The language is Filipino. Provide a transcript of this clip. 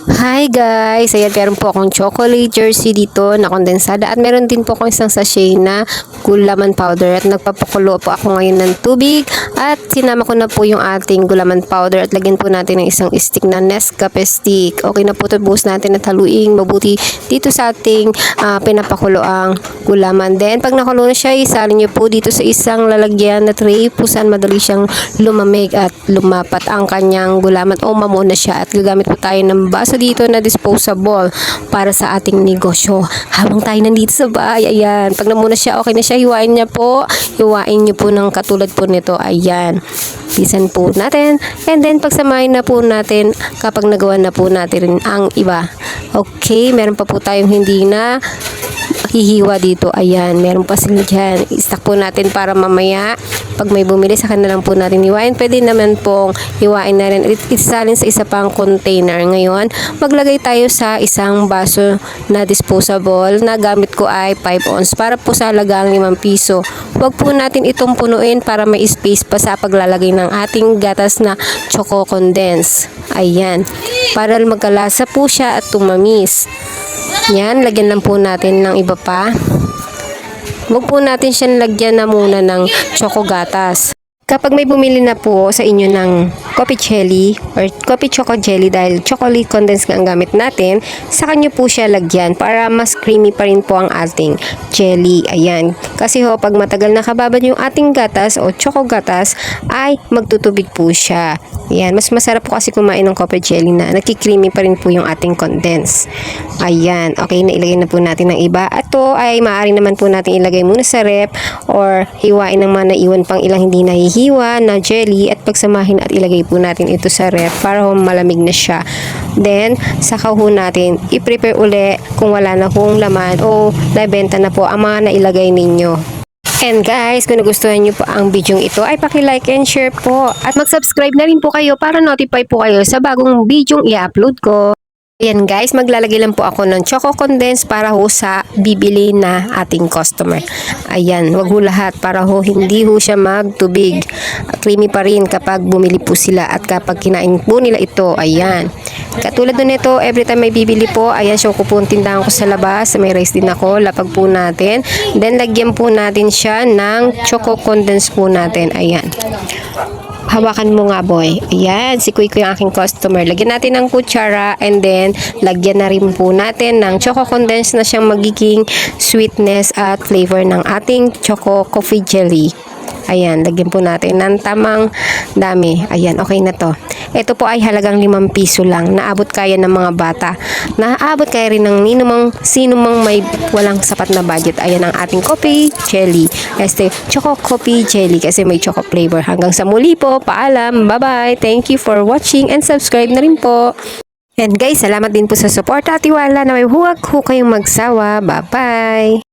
Hi guys! Ayan, meron po akong chocolate jersey dito na kondensada at meron din po akong isang sachet na gulaman powder at nagpapakulo po ako ngayon ng tubig at sinama ko na po yung ating gulaman powder at lagyan po natin ng isang stick na Nescafe stick. Okay na po ito, buhos natin at haluin mabuti dito sa ating ah, pinapakulo ang gulaman. Then, pag nakulo na siya, isalin niyo po dito sa isang lalagyan na tray kung saan madali siyang lumamig at lumapat ang kanyang gulaman o mamuna siya at gagamit po tayo ng baso dito na disposable para sa ating negosyo. Habang tayo nandito sa bahay, ayan. Pag namuna siya, okay na siya, hiwain niya po. Hiwain niyo po ng katulad po nito, ayan. Pisan po natin. And then, pagsamahin na po natin kapag nagawa na po natin ang iba. Okay, meron pa po tayong hindi na hihiwa dito. Ayan, meron pa sila dyan. I-stack po natin para mamaya pag may bumili sa kanila lang po natin hiwain. Pwede naman pong hiwain na rin. Isalin sa isa pang container. Ngayon, maglagay tayo sa isang baso na disposable na gamit ko ay 5 ounce para po sa halagang 5 piso. Huwag po natin itong punuin para may space pa sa paglalagay ng ating gatas na choco condense. Ayan. Para magkalasa po siya at tumamis. Yan, lagyan lang po natin ng iba pa. Huwag po natin siyang lagyan na muna ng choco gatas. Kapag may bumili na po sa inyo ng coffee jelly or coffee choco jelly dahil chocolate condensed nga ang gamit natin, sa kanyo po siya lagyan para mas creamy pa rin po ang ating jelly. Ayan. Kasi ho, pag matagal nakababad yung ating gatas o choco gatas, ay magtutubig po siya. Ayan. Mas masarap po kasi kumain ng coffee jelly na nakikreamy pa rin po yung ating condense. Ayan. Okay, nailagay na po natin ng iba. At to ay maaari naman po natin ilagay muna sa rep or hiwain ng mga naiwan pang ilang hindi nahihiwa na jelly at pagsamahin at ilagay po natin ito sa rep para ho malamig na siya. Then, saka ho natin i-prepare uli kung wala na hong laman o nabenta na po ang mga nailagay ninyo. And guys, kung nagustuhan nyo po ang video ito, ay paki-like and share po. At mag-subscribe na rin po kayo para notify po kayo sa bagong video i-upload ko. Ayan guys, maglalagay lang po ako ng choco condense para ho sa bibili na ating customer. Ayan, wag ho lahat para ho hindi ho siya magtubig. Creamy pa rin kapag bumili po sila at kapag kinain po nila ito, ayan. Katulad nun ito, every time may bibili po, ayan siya ko po tindahan ko sa labas. May rice din ako, lapag po natin. Then lagyan po natin siya ng choco condense po natin. Ayan. Hawakan mo nga boy. Ayan, si Kuy ang aking customer. Lagyan natin ng kutsara and then lagyan na rin po natin ng choco condense na siyang magiging sweetness at flavor ng ating choco coffee jelly. Ayan, lagyan po natin ng tamang dami. Ayan, okay na to. Ito po ay halagang 5 piso lang. Naabot kaya ng mga bata. Naaabot kaya rin ng ninumang, sino mang may walang sapat na budget. Ayan ang ating coffee jelly. Este, choco coffee jelly kasi may choco flavor. Hanggang sa muli po. Paalam. Bye-bye. Thank you for watching and subscribe na rin po. And guys, salamat din po sa support at tiwala na may huwag ho kayong magsawa. Bye-bye.